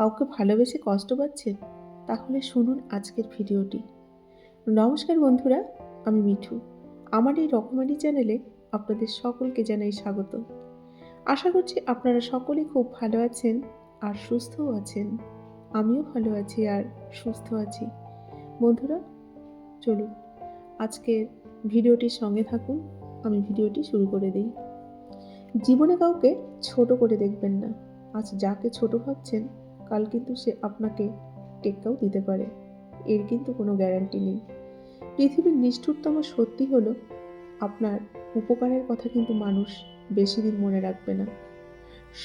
কাউকে ভালোবেসে কষ্ট পাচ্ছেন? তাহলে শুনুন আজকের ভিডিওটি। নমস্কার বন্ধুরা, আমি মিঠু। আমার এই রকমারি চ্যানেলে আপনাদের সকলকে জানাই স্বাগত। আশা করছি আপনারা সকলেই খুব ভালো আছেন আর সুস্থও আছেন। আমিও ভালো আছি আর সুস্থ আছি। বন্ধুরা, চলুন আজকের ভিডিওটির সঙ্গে থাকুন। আমি ভিডিওটি শুরু করে দিই। জীবনে কাউকে ছোট করে দেখবেন না। আজ যাকে ছোট ভাবছেন কাল কিন্তু সে আপনাকে টেক্কাও দিতে পারে। এর কিন্তু কোনো গ্যারান্টি নেই। পৃথিবীর নিষ্ঠুরতম সত্যি হলো, আপনার উপকারের কথা কিন্তু মানুষ বেশি দিন মনে রাখবে না।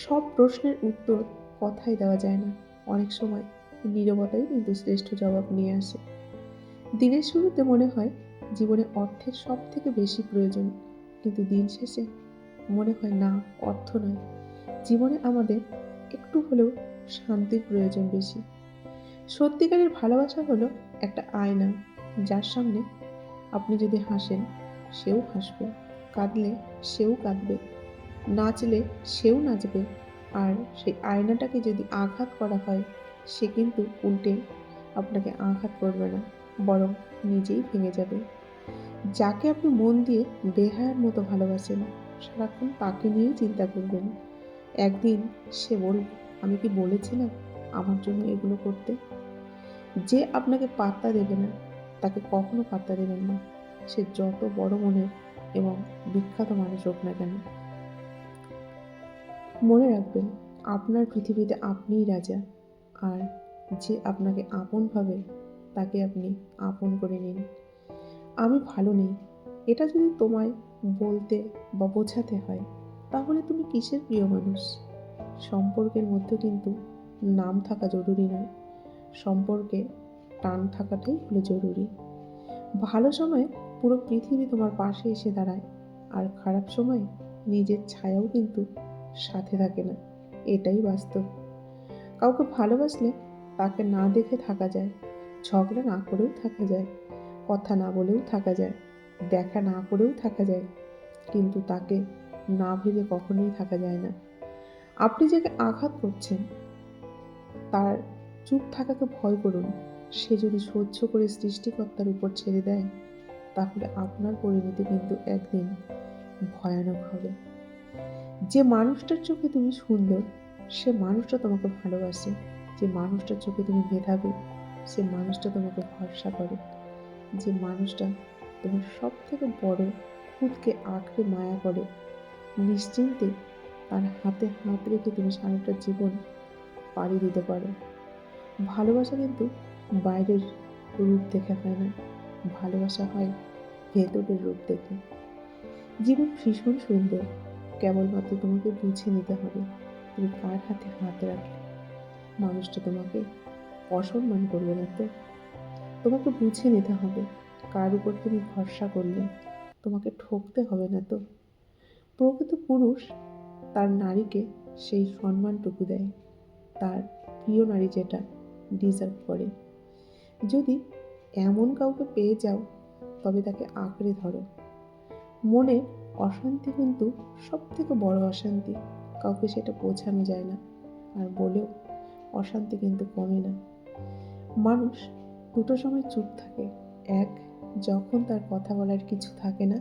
সব প্রশ্নের উত্তর কথাই দেওয়া যায় না। অনেক সময় নীরবতাই কিন্তু শ্রেষ্ঠ জবাব নিয়ে আসে। দিনের শুরুতে মনে হয় জীবনে অর্থের সব থেকে বেশি প্রয়োজন, কিন্তু দিন শেষে মনে হয় না, অর্থ নয়। জীবনে আমাদের একটু হলেও শান্তির প্রয়োজন বেশি। সত্যিকারের ভালোবাসা হলো একটা আয়না, যার সামনে আপনি যদি হাসেন, সেও হাসবে। কাঁদলে সেও কাঁদবে। নাচলে সেও নাচবে। আর সেই আয়নাটাকে যদি আঘাত করা হয়, সে কিন্তু উল্টে আপনাকে আঘাত করবে না, বরং নিজেই ভেঙে যাবে। যাকে আপনি মন দিয়ে বেহায়ার মতো ভালোবাসেন, সারাক্ষণ তাকে নিয়েই চিন্তা করবেন। একদিন সে বলবে আমি কি বলেছিলাম আমার জন্য এগুলো করতে? যে আপনাকে পাত্তা দেবে না, তাকে কখনো পাত্তা দেবেন না। সে যত বড় মনের এবং বিখ্যাত মানুষ হোক না কেন। মনে রাখবেন, আপনার পৃথিবীতে আপনিই রাজা। আর যে আপনাকে আপন ভাবে, তাকে আপনি আপন করে নিন। আমি ভালো নেই। এটা যদি তোমায় বলতে বা বোঝাতে হয়, তাহলে তুমি কিসের প্রিয় মানুষ? সম্পর্কের মধ্যে কিন্তু নাম থাকা জরুরি নয়। সম্পর্কে টান থাকাটাই হলো জরুরি। ভালো সময়ে পুরো পৃথিবী তোমার পাশে এসে দাঁড়ায়, আর খারাপ সময়ে নিজের ছায়াও কিন্তু সাথে থাকে না। এটাই বাস্তব। কাউকে ভালোবাসলে তাকে না দেখে থাকা যায়, ঝগড়া না করেও থাকা যায়, কথা না বলেও থাকা যায়, দেখা না করেও থাকা যায়, কিন্তু তাকে না ভেবে কখনোই থাকা যায় না। আপনি যাকে আঘাত করছেন, তার চুপ থাকাকে ভয় করুন। সে যদি সহ্য করে সৃষ্টিকর্তার উপর ছেড়ে দেয়, তাহলে আপনার পরিণতি কিন্তু একদিন ভয়ানক হবে। যে মানুষটার চোখে তুমি সুন্দর, সে মানুষটা তোমাকে ভালোবাসে। যে মানুষটার চোখে তুমি মেধাবী, সে মানুষটা তোমাকে ভরসা করে। যে মানুষটা তোমার সব থেকে বড় খুদকে আঁকড়ে মায়া করে, নিশ্চিন্তে তার হাতে হাত রেখে তুমি সারাটা জীবন পাড়ি দিতে পারো ভালোবাসা কিন্তু বাইরের রূপ দেখে হয় না। ভালোবাসা হয় ভেতরের রূপ দেখে। জীবন ভীষণ সুন্দর। কেবলমাত্র তোমাকে বুঝে নিতে হবে, তুমি কার হাতে হাত রাখলে? মানুষটা তোমাকে অসম্মান করবে না তো? তোমাকে বুঝে নিতে হবে, কার উপর তুমি ভরসা করলে? তোমাকে ঠকতে হবে না তো? প্রকৃত পুরুষ তার নারীকে সেই সম্মানটুকু দেয়। তার প্রিয় নারী যেটা ডিজার্ভ করে। যদি এমন কাউকে পেয়ে যাও, তবে তাকে আঁকড়ে ধরো। মনে অশান্তি কিন্তু সব থেকে বড় অশান্তি। কাউকে সেটা বোঝানো যায় না। আর বলেও অশান্তি কিন্তু কমে না। মানুষ দুটো সময় চুপ থাকে। এক, যখন তার কথা বলার কিছু থাকে না।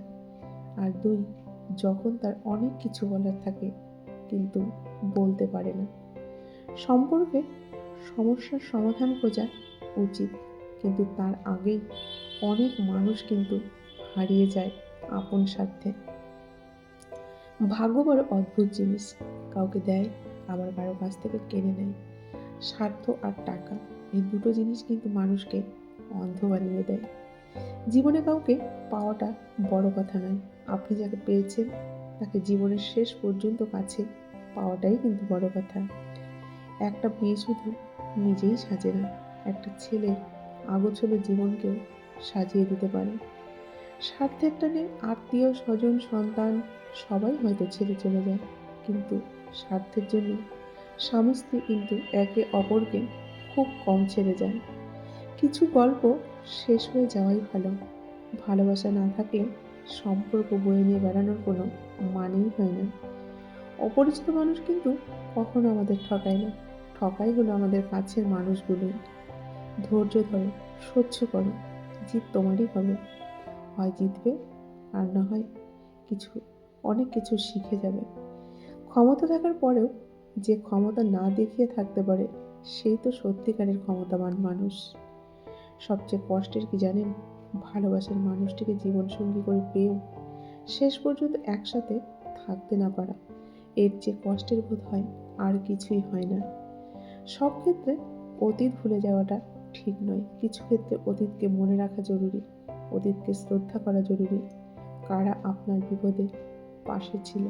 আর দুই, যখন তার অনেক কিছু বলার থাকে কিন্তু বলতে পারে না। সম্পর্কে সমস্যার সমাধান খোঁজা উচিত, কিন্তু তার আগেই অনেক মানুষ কিন্তু হারিয়ে যায় আপন স্বার্থে। ভাগ্য বড় অদ্ভুত জিনিস, কাউকে দেয়, আবার কারও কাছ থেকে কেড়ে নেয়। স্বার্থ আর টাকা, এই দুটো জিনিস কিন্তু মানুষকে অন্ধ বানিয়ে দেয়। জীবনে কাউকে পাওয়াটা বড় কথা নয়। আপনি যাকে পেয়েছেন, তাকে জীবনের শেষ পর্যন্ত কাছে পাওয়াটাই কিন্তু বড় কথা। একটা মেয়ে শুধু নিজেই সাজে না, একটা ছেলের আগোছলো জীবনকেও সাজিয়ে দিতে পারে। স্বার্থের টানে আত্মীয়, স্বজন, সন্তান, সবাই হয়তো ছেড়ে চলে যায়। কিন্তু স্বার্থের জন্য স্বামী, স্ত্রী কিন্তু একে অপরকে খুব কম ছেড়ে যায়। কিছু গল্প শেষ হয়ে যাওয়াই ভালো। ভালোবাসা না থাকলে সম্পর্ক বয়ে নিয়ে বেড়ানোর কোনো মানেই হয় না। অপরিচিত মানুষ কিন্তু কখনো আমাদের ঠকায় না। ঠকাই হলো আমাদের কাছের মানুষগুলো। ধৈর্য ধরো, সহ্য করো, জিত তোমারই হবে। হয় জিতবে, আর না হয় কিছু, অনেক কিছু শিখে যাবে। ক্ষমতা থাকার পরেও যে ক্ষমতা না দেখিয়ে থাকতে পারে, সেই তো সত্যিকারের ক্ষমতাবান মানুষ। সবচেয়ে কষ্টের কি জানেন? ভালোবাসার মানুষটিকে জীবনসঙ্গী করে পেয়েও শেষ পর্যন্ত একসাথে থাকতে না পারা। এর যে কষ্টের বোধ হয় আর কিছুই হয় না। সব ক্ষেত্রে অতীত ভুলে যাওয়াটা ঠিক নয়। কিছু ক্ষেত্রে অতীতকে মনে রাখা জরুরি, অতীতকে শ্রদ্ধা করা জরুরি, কারা আপনার বিপদে পাশে ছিল।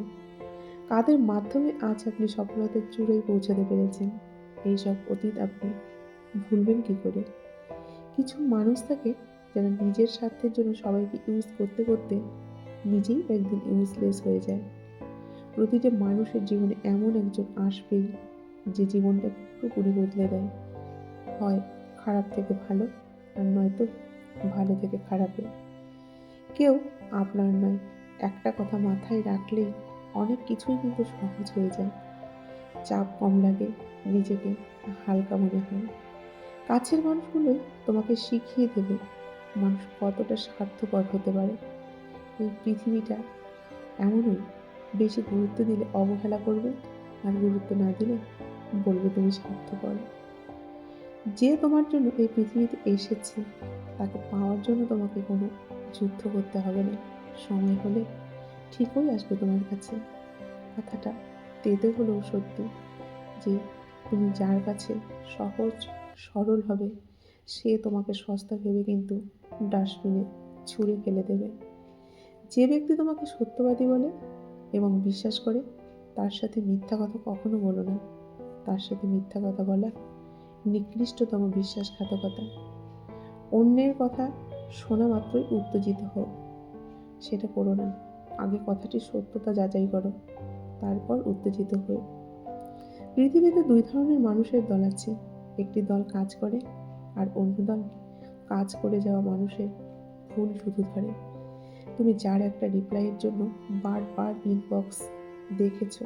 কাদের মাধ্যমে আজ আপনি সফলতার চূড়ায় পৌঁছাতে পেরেছেন, এইসব অতীত আপনি ভুলবেন কি করে? কিছু মানুষ থাকে যারা নিজের স্বার্থের জন্য সবাইকে ইউজ করতে করতে নিজেই একদিন ইউজলেস হয়ে যায়। প্রতিটা মানুষের জীবনে এমন একজন আসবেই যে জীবনটা পুরোপুরি বদলে দেয়। হয় খারাপ থেকে ভালো, আর নয়তো ভালো থেকে খারাপে। কেউ আপনার নয়, একটা কথা মাথায় রাখলেই অনেক কিছুই কিন্তু সহজ হয়ে যায়। চাপ কম লাগে, নিজেকে হালকা মনে হয়। কাছের মানুষগুলোই তোমাকে শিখিয়ে দেবে মানুষ কতটা স্বার্থপর হতে পারে। এই পৃথিবীটা এমনই বেশি গুরুত্ব দিলে অবহেলা করবে আর গুরুত্ব না দিলে বলবে তুমি স্বার্থপর। যে তোমার জন্য এই পৃথিবীতে এসেছে, তাকে পাওয়ার জন্য তোমাকে কোনো যুদ্ধ করতে হবে না। সময় হলে ঠিকই আসবে তোমার কাছে। কথাটা তেতে হলেও সত্যি যে তুমি যার কাছে সহজ, সরল হবে, সে তোমাকে সস্তা ভেবে কিন্তু ডাস্টবিনে ছুঁড়ে ফেলে দেবে। যে ব্যক্তি তোমাকে সত্যবাদী বলে এবং বিশ্বাস করে তার সাথে মিথ্যা কথা কখনো বলো না। তার সাথে মিথ্যা কথা বলা নিকৃষ্টতম বিশ্বাসঘাতকতা। অন্যের কথা শোনা মাত্রই উত্তেজিত হও। সেটা করো না। আগে কথাটির সত্যতা যাচাই করো। তারপর উত্তেজিত হও পৃথিবীতে দুই ধরনের মানুষের দল আছে। একটি দল কাজ করে আর অন্য দল কাজ করে যাওয়া মানুষের ভুল শুধু ধরে। তুমি যার একটা রিপ্লাইয়ের জন্য বারবার ইনবক্স দেখেছ,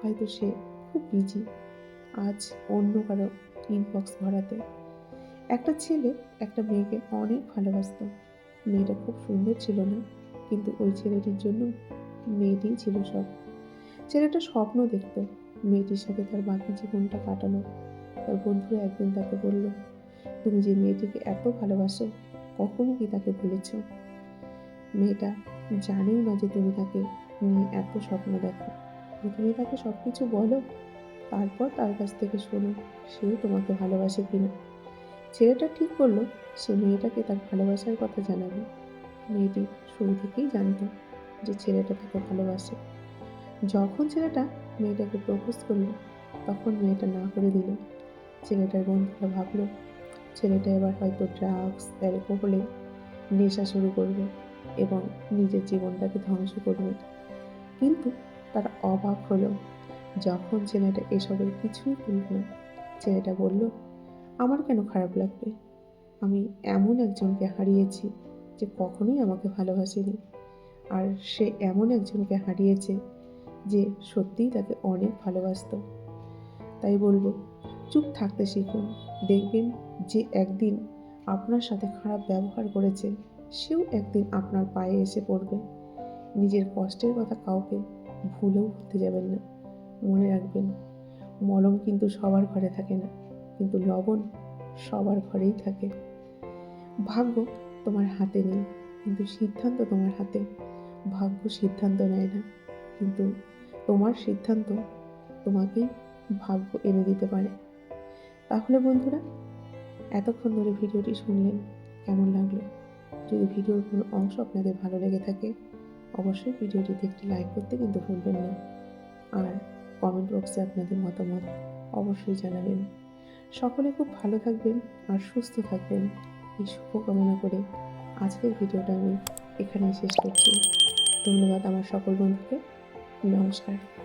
হয়তো সে খুব বিজি আজ অন্য কারও ইনবক্স ভরাতে একটা ছেলে একটা মেয়েকে অনেক ভালোবাসত। মেয়েটা খুব সুন্দর ছিল না, কিন্তু ওই ছেলেটির জন্য মেয়েটিই ছিল সব। ছেলেটা স্বপ্ন দেখত, মেয়েটির সাথে তার বাকি জীবনটা কাটানো। তার বন্ধুরা একদিন তাকে বলল, তুমি যে মেয়েটিকে এত ভালোবাসো, কখনো কি তাকে ভুলেছ? মেয়েটা জানেও না যে তুমি তাকে এত স্বপ্ন দেখো। প্রথমে তাকে সব কিছু বলো, তারপর তার কাছ থেকে শোনো সেও তোমাকে ভালোবাসে কিনা। ছেলেটা ঠিক করল সে মেয়েটাকে তার ভালোবাসার কথা জানাবে। মেয়েটি শুরু থেকেই জানতো যে ছেলেটা তাকে ভালোবাসে। যখন ছেলেটা মেয়েটাকে প্রপোজ করল, তখন মেয়েটা না করে দিল। ছেলেটার বন্ধুরা ভাবলো, ছেলেটা এবার হয়তো ড্রাগস অ্যালকোহলে নেশা শুরু করবে। এবং নিজের জীবনটাকে ধ্বংস করবে। কিন্তু তারা অবাক হলো যখন ছেলেটা এসবের কিছুই করল না। ছেলেটা বলল, আমার কেন খারাপ লাগবে? আমি এমন একজনকে হারিয়েছি যে কখনোই আমাকে ভালোবাসেনি। আর সে এমন একজনকে হারিয়েছে যে সত্যিই তাকে অনেক ভালোবাসত। তাই বলব, চুপ থাকতে শিখুন। দেখবেন যে একদিন আপনার সাথে খারাপ ব্যবহার করেছে। সেও একদিন আপনার পায়ে এসে পড়বে। নিজের কষ্টের কথা কাউকে ভুলেও ভুলতে যাবেন না। মনে রাখবেন, মলম কিন্তু সবার ঘরে থাকে না, কিন্তু লবণ সবার ঘরেই থাকে। ভাগ্য তোমার হাতে নেই, কিন্তু সিদ্ধান্ত তোমার হাতে। ভাগ্য সিদ্ধান্ত নেয় না, কিন্তু তোমার সিদ্ধান্ত তোমাকেই ভাগ্য এনে দিতে পারে। তাহলে বন্ধুরা, এতক্ষণ ধরে ভিডিওটি শুনলেন, কেমন লাগল? যদি ভিডিওর কোনো অংশ আপনাদের ভালো লেগে থাকে, অবশ্যই ভিডিওটিতে একটি লাইক করতে কিন্তু ভুলবেন না। আর কমেন্ট বক্সে আপনাদের মতামত অবশ্যই জানাবেন। সকলে খুব ভালো থাকবেন আর সুস্থ থাকবেন। এই শুভকামনা করে আজকের ভিডিওটা আমি এখানেই শেষ করছি। ধন্যবাদ আমার সকল বন্ধুকে। নমস্কার।